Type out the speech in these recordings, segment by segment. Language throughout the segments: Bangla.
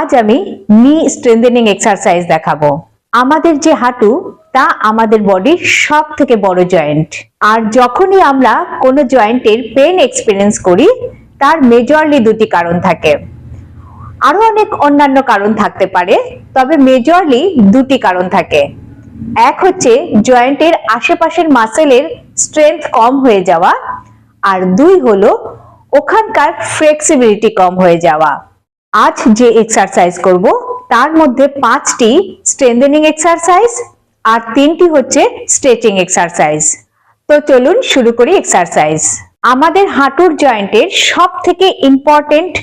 আজ আমি নি স্ট্রেংথেনিং এক্সারসাইজ দেখাবো। আমাদের যে হাঁটু, তা আমাদের বডির সব থেকে বড় জয়েন্ট আর যখনই আমরা কোনো জয়েন্টের পেন এক্সপিরিয়েন্স করি, তার মেজরলি দুটি কারণ থাকে। আরও অনেক অন্যান্য কারণ থাকতে পারে, তবে মেজরলি দুটি কারণ থাকে। এক হচ্ছে জয়েন্টের আশেপাশের মাসেলের স্ট্রেংথ কম হয়ে যাওয়া, আর দুই হলো ওখানকার ফ্লেক্সিবিলিটি কম হয়ে যাওয়া। আজ যে এক্সারসাইজ করব, তার মধ্যে পাঁচটি স্ট্রেংথেনিং এক্সারসাইজ আর তিনটি হচ্ছে স্ট্রেচিং এক্সারসাইজ তো চলুন শুরু করি এক্সারসাইজ আমাদের হাঁটুর জয়েন্টের সব থেকে ইম্পর্টেন্ট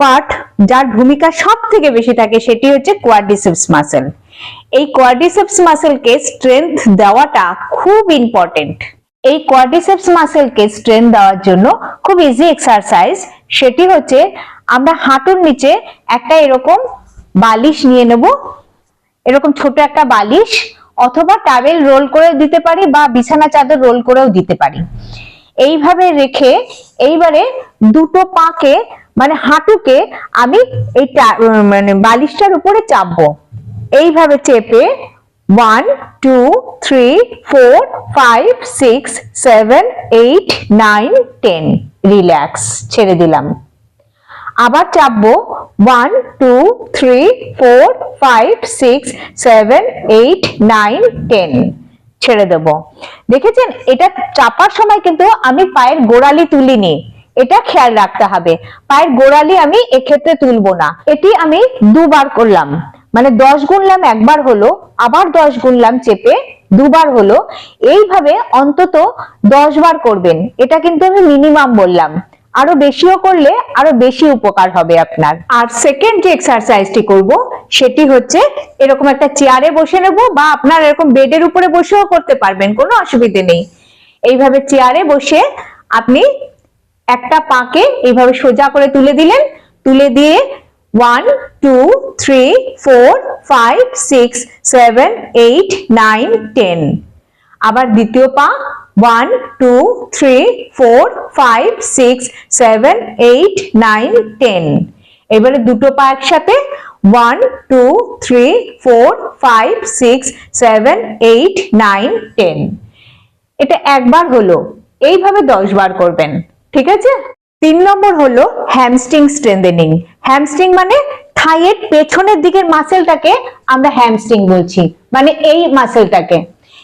পার্ট যার ভূমিকা সব থেকে বেশি থাকে সেটি হচ্ছে কোয়াড্রিসেপস মাসেল এই কোয়াড্রিসেপস মাসেলকে স্ট্রেংথ দেওয়াটা খুব ইম্পর্টেন্ট এই কোয়াড্রিসেপস মাসেলকে স্ট্রেংথ দেওয়ার জন্য খুব ইজি এক্সারসাইজ সেটি হচ্ছে আমরা হাঁটুর নিচে একটা এরকম বালিশ নিয়ে নেব। এরকম ছোট একটা বালিশ অথবা টাওয়েল রোল করে দিতে পারি বা বিছানা চাদর রোল করেও দিতে পারি। এইভাবে রেখে এইবারে দুটো পাকে মানে হাঁটুকে আমি এই মানে বালিশটার উপরে চাপবো। এইভাবে চেপে one two three four five six seven eight nine ten relax ছেড়ে দিলাম। আবার চাপবো one two three four five six seven eight nine ten ছেড়ে দেব। দেখেছেন? এটা চাপার সময় কিন্তু আমি পায়ের গোড়ালি তুলিনি। এটা খেয়াল রাখতে হবে। পায়ের গোড়ালি আমি এক্ষেত্রে তুলবো না। এটি আমি দুবার করলাম। মানে দশ গুনলাম একবার হলো, আবার দশ গুনলাম চেপে দুবার হলো। এইভাবে অন্তত দশ বার করবেন। এটা কিন্তু আমি মিনিমাম বললাম। আরও বেশিও করলে আরও বেশি উপকার হবে আপনার। আর সেকেন্ড যে এক্সারসাইজটি করব, সেটি হচ্ছে এরকম একটা চেয়ারে বসে নেব বা আপনার এরকম বেডের উপরে বসেও করতে পারবেন, কোনো অসুবিধে নেই। এইভাবে চেয়ারে বসে আপনি একটা পাকে এইভাবে সোজা করে তুলে দিলেন, তুলে দিয়ে one two three four five six seven eight nine ten আবার দ্বিতীয় পা one two three four five six seven eight nine ten এবারে দুটো পা একসাথে। One two three four five six seven eight nine ten এটা একবার হলো। এইভাবে দশ বার করবেন। ঠিক আছে? তিন নম্বর হলো হ্যামস্ট্রিং স্ট্রেন্থেনিং হ্যামস্ট্রিং মানে থাইয়ের পেছনের দিকের মাসেলটাকে আমরা হ্যামস্ট্রিং বলছি। মানে এই মাসেলটাকে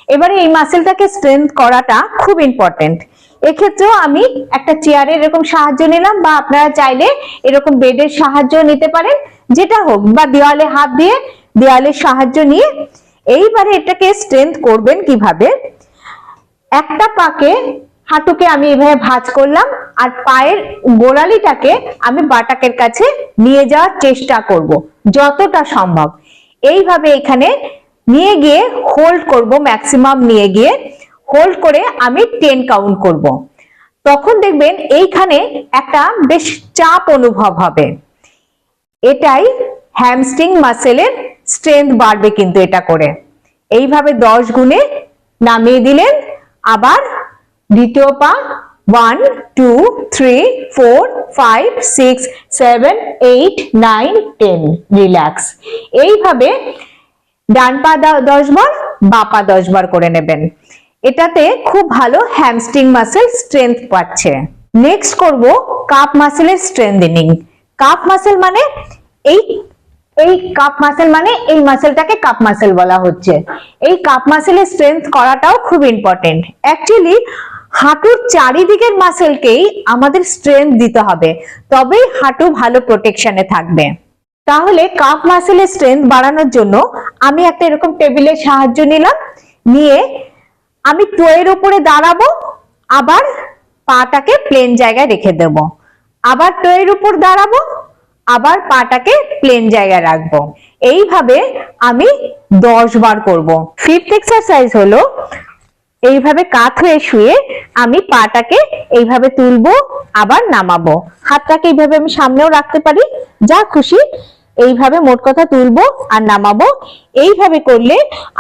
এবারে এই মাসেলটাকে স্ট্রেংথ করাটা খুব ইম্পর্টেন্ট এক্ষেত্রেও আমি একটা চেয়ারের এরকম সাহায্য নিলাম বা আপনারা চাইলে এরকম বেডের সাহায্য নিতে পারেন, যেটা হোক বা দেওয়ালে হাত দিয়ে দেওয়ালের সাহায্য নিয়ে। এইবারে এটাকে স্ট্রেংথ করবেন কীভাবে? একটা পাকে হাঁটুকে আমি এভাবে ভাঁজ করলাম আর পায়ের গোড়ালিটাকে আমি বাটাকের কাছে নিয়ে যাওয়ার চেষ্টা করব, যতটা সম্ভব। এইভাবে এখানে নিয়ে গিয়ে হোল্ড করব ম্যাক্সিমাম নিয়ে গিয়ে। হোল্ড করে আমি টেন কাউন্ট করব। তখন দেখবেন এইখানে একটা বেশ চাপ অনুভব হবে। এটাই হ্যামস্ট্রিং মাসেলের স্ট্রেংথ বাড়বে কিন্তু এটা করে। এইভাবে দশ গুণে নামিয়ে দিলেন। আবার দ্বিতীয় পা one two three four five six seven eight nine ten relax এইভাবে ডান পা দশ বার, বা পা দশ বার করে নেবেন। এটাতে খুব ভালো হ্যামস্ট্রিং মাসেল স্ট্রেংথ পাচ্ছে। নেক্সট করব কাপ মাসেলের স্ট্রেংথেনিং কাপ মাসেল মানে এই এই কাপ মাসেল মানে এই মাসেলটাকে কাপ মাসেল বলা হচ্ছে। এই কাপ মাসেলের স্ট্রেংথ করাটাও খুব ইম্পর্টেন্ট অ্যাকচুয়ালি হাঁটুর চারিদিকের মাসেলকেই আমাদের স্ট্রেংথ দিতে হবে। তবেই হাঁটু ভালো প্রোটেকশনে থাকবে। তাহলে কাপ মাসেলের স্ট্রেংথ বাড়ানোর জন্য আমি একটা এরকম টেবিলের সাহায্য নিলাম, নিয়ে আমি টোয়ের উপরে দাঁড়াবো, আবার পাটাকে প্লেন জায়গায় রেখে দেব। আবার টোয়ের উপর দাঁড়াবো, আবার পাটাকে প্লেন জায়গায় রাখব। এইভাবে আমি দশ বার করব। ফিফথ এক্সারসাইজ হলো, এইভাবে কাত হয়ে শুয়ে আমি পাটাকে এইভাবে তুলবো, আবার নামাবো। হাতটাকে এইভাবে আমি সামনেও রাখতে পারি, যা খুশি। এইভাবে মোট কথা তুলবো আর নামাবো। এইভাবে করলে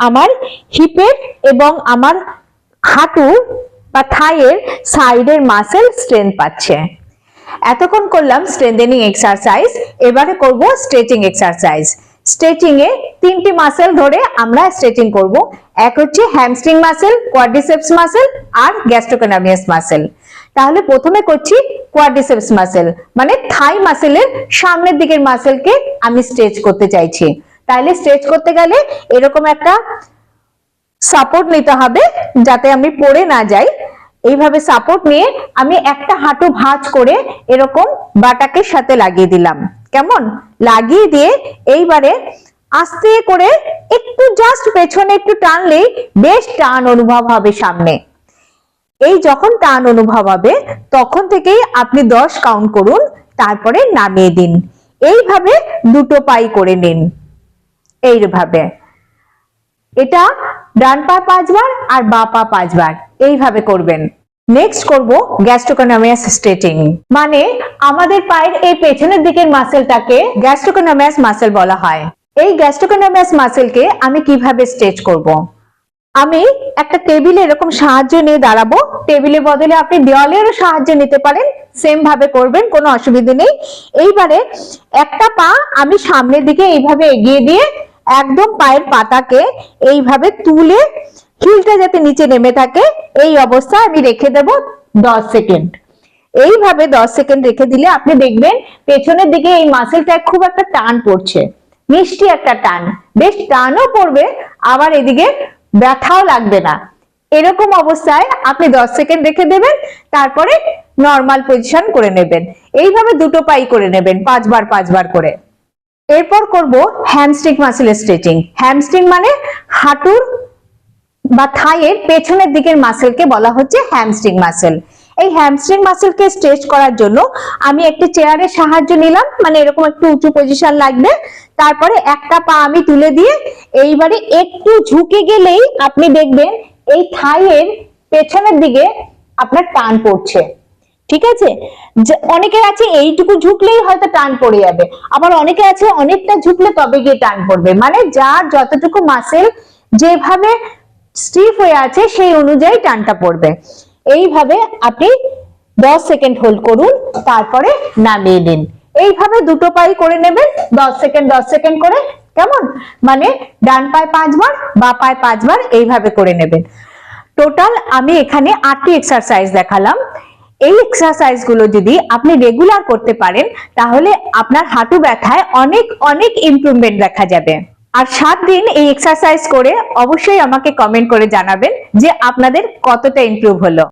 আমার হিপের এবং আমার হাঁটুর বা থাইয়ের সাইডের মাসেল স্ট্রেংথ পাচ্ছে। এতক্ষণ করলাম স্ট্রেংথেনিং এক্সারসাইজ এবারে করব স্ট্রেচিং এক্সারসাইজ স্ট্রেচিং এ তিনটি মাসেল ধরে আমরা স্ট্রেচিং করব। এক হচ্ছে হ্যামস্ট্রিং মাসেল কোয়াড্রিসেপস মাসেল আর গ্যাস্ট্রোকোনামিয়াস মাসেল তাহলে প্রথমে করছি কোয়াড্রিসেপস মাসেল মানে থাই মাসেলের সামনের দিকের মাসেলকে আমি স্ট্রেচ করতে চাইছি। তাহলে স্ট্রেচ করতে গেলে এরকম একটা সাপোর্ট নিতে হবে যাতে আমি পড়ে না যাই। এইভাবে সাপোর্ট নিয়ে আমি একটা হাঁটু ভাঁজ করে এরকম বাটাকে সাথে লাগিয়ে দিলাম। কেমন? লাগিয়ে দিয়ে এইবারে আস্তে করে একটু জাস্ট পেছনে একটু টানলেই বেশ টান অনুভব হবে সামনে। এই যখন টান অনুভব হবে, তখন থেকেই আপনি দশ কাউন্ট করুন, তারপরে নামিয়ে দিন। এইভাবে দুটো পাই করে নিন। এইভাবে। এটা ডান পা পাঁচবার আর বা পা পাঁচবার, এইভাবে করবেন। নেক্সট করব গ্যাস্ট্রোকোনামিয়াস স্ট্রেচিং মানে আমাদের পায়ের এই পেছনের দিকের মাসেলটাকে গ্যাস্ট্রোকোনামিয়াস মাসেল বলা হয়। এই গ্যাস্ট্রোকোনামিয়াস মাসেলকে আমি কীভাবে স্ট্রেচ করব? আমি একটা টেবিলে এরকম সাহায্য নিয়ে দাঁড়াবো। টেবিলের বদলে আপনি দেওয়ালেরও সাহায্য নিতে পারেন সেম ভাবে করবেন, কোনো অসুবিধা নেই। এইবারে একটা পা আমি সামনের দিকে এইভাবে এগিয়ে দিয়ে একদম পায়ের পাতাকে এইভাবে তুলে হিলটা যাতে নিচে নেমে থাকে, এই অবস্থায় আমি রেখে দেব দশ সেকেন্ড এইভাবে দশ সেকেন্ড রেখে দিলে আপনি দেখবেন পেছনের দিকে এই মাসেলটায় খুব একটা টান পড়ছে, মিষ্টি একটা টান। বেশ টানও পড়বে, আবার এদিকে ব্যথাও লাগবে না। এরকম অবস্থায় আপনি দশ সেকেন্ড রেখে দেবেন, তারপরে নর্মাল পজিশন করে নেবেন। এইভাবে দুটো পাই করে নেবেন, পাঁচবার পাঁচবার করে। এরপর করব হ্যামস্ট্রিং মাসেল স্ট্রেচিং হ্যামস্ট্রিং মানে হাঁটুর বা থাইয়ের পেছনের দিকের মাসেলকে বলা হচ্ছে হ্যামস্ট্রিং মাসেল এই হ্যামস্ট্রিং মাসেলকে স্ট্রেচ করার জন্য আমি একটি চেয়ারের সাহায্য নিলাম। মানে এরকম একটু উঁচু পজিশন লাগবে। তারপরে একটা পা আমি তুলে দিয়ে এইবারে একটু ঝুঁকে গেলেই আপনি দেখবেন এই থাইয়ের পেছনের দিকে আপনার টান পড়ছে। ঠিক আছে? অনেকের আছে এইটুকু ঝুঁকলেই হয়তো টান পড়ে যাবে। আবার অনেকে আছে অনেকটা ঝুঁকলে তবে গিয়ে টান পড়বে। মানে যার যতটুকু মাসেল যেভাবে স্টিফ হয়ে আছে সেই অনুযায়ী টানটা পড়বে। এইভাবে আপনি দশ সেকেন্ড হোল্ড করুন, তারপরে নামিয়ে নিন। এইভাবে দুটো পাই করে নেবেন, দশ সেকেন্ড দশ সেকেন্ড করে, কেমন? মানে ডান পায়ে পাঁচবার, বা পায়ে পাঁচবার এইভাবে করে নেবেন। টোটাল আমি এখানে আটটি এক্সারসাইজ দেখালাম। এই এক্সারসাইজগুলো যদি আপনি রেগুলার করতে পারেন, তাহলে আপনার হাঁটু ব্যথায় অনেক অনেক ইমপ্রুভমেন্ট দেখা যাবে। আর সাত দিন এই এক্সারসাইজ করে অবশ্যই আমাকে কমেন্ট করে জানাবেন যে আপনাদের কতটা ইমপ্রুভ হলো।